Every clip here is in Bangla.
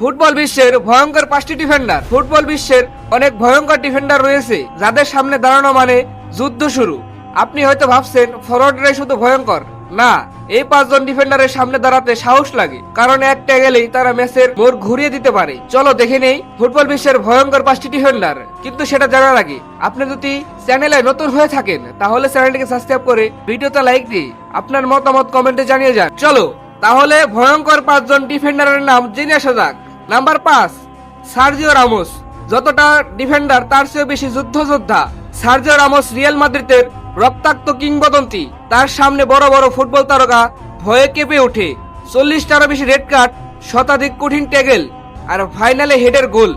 ফুটবল বিশ্বের ভয়ঙ্কর পাঁচটি ডিফেন্ডার ফুটবল বিশ্বের অনেক ভয়ঙ্কর ডিফেন্ডার রয়েছে, যাদের সামনে দাঁড়ানো মানে যুদ্ধ শুরু। আপনি হয়তো ভাবছেন ফরওয়ার্ডরাই শুধু ভয়ঙ্কর। না, এই পাঁচজন ডিফেন্ডারের সামনে দাঁড়াতে সাহস লাগে, কারণ একটা গেলেই তারা ম্যাচের মোড় ঘুরিয়ে দিতে পারে। চলো দেখে নেই, ফুটবল বিশ্বের ভয়ঙ্কর পাঁচটি ডিফেন্ডার কিন্তু সেটা জানার আগে, আপনি যদি চ্যানেলে নতুন হয়ে থাকেন, তাহলে চ্যানেলটিকে সাবস্ক্রাইব করে ভিডিওতে লাইক দিয়ে আপনার মতামত কমেন্টে জানিয়ে যান। চলো, তাহলে ভয়ঙ্কর পাঁচজন ডিফেন্ডারের নাম জেনে আসা যাক। নাম্বার পাঁচ, সার্জিও রামোস। যতটা ডিফেন্ডার, তার চেয়ে বেশি যুদ্ধ যোদ্ধা সার্জিও রামোস রিয়াল মাদ্রিদের রক্তাক্ত কিংবদন্তি। তার সামনে বড় বড় ফুটবল তারকা ভয়ে কেঁপে ওঠে। চল্লিশটারও বেশি রেড কার্ড, শতাধিক কঠিন ট্যাগেল, আর ফাইনালে হেডের গোল।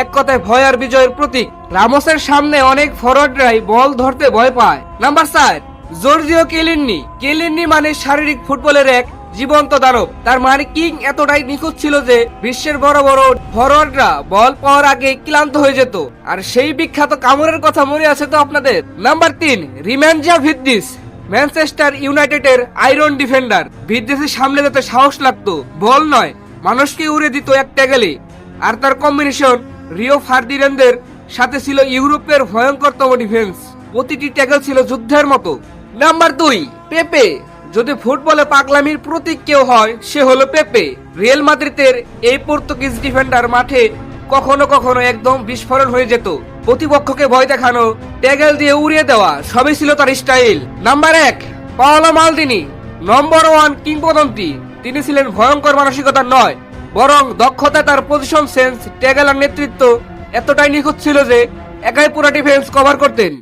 এক কথায় ভয় আর বিজয়ের প্রতীক। রামোসের সামনে অনেক ফরওয়ার্ডরাই বল ধরতে ভয় পায়। নাম্বার চার, জর্জিও কেলিন্নি। কেলিন্নি মানে শারীরিক ফুটবলের এক জীবন্ত দানব তার মানে কিং এতটাই নিখুঁত ছিল যে বিশ্বের বড় বড় ফরওয়ার্ডরা বল পাওয়ার আগে ক্লান্ত হয়ে যেত। আর সেই বিখ্যাত কামড়ের কথা মনে আছে তো আপনাদের? নাম্বার তিন রিম্যানজা ভিদ্দিস, ম্যানচেস্টার ইউনাইটেডের আয়রন ডিফেন্ডার। ভিদ্দিসের সামনে যেতে সাহস লাগতো, বল নয়, মানুষকে উড়ে দিত এক ট্যাগেলে। আর তার কম্বিনেশন রিও ফার্দিনেন্দের সাথে ছিল ইউরোপের ভয়ঙ্করতম ডিফেন্স প্রতিটি ট্যাগল ছিল যুদ্ধের মতো। নাম্বার দুই, পেপে যদি ফুটবলে পাগলামির প্রতীক কেউ হয়, সে হলো পেপে। রিয়েল মাদ্রিদের এই পর্তুগিজ ডিফেন্ডার মাঠে কখনো কখনো একদম বিস্ফোরণ হয়ে যেত। প্রতিপক্ষকে ভয় দেখানো, ট্যাগেল দিয়ে উড়িয়ে দেওয়া, সবই ছিল তার স্টাইল। নাম্বার এক পাওয়ালো মালদিনি, নম্বর ওয়ান কিংবদন্তি। তিনি ছিলেন ভয়ঙ্কর মানসিকতার নয়, বরং দক্ষতা তার পজিশন সেন্স ট্যাগেল আর নেতৃত্ব এতটাই নিখুঁত ছিল যে একাই পুরো ডিফেন্স কভার করতেন।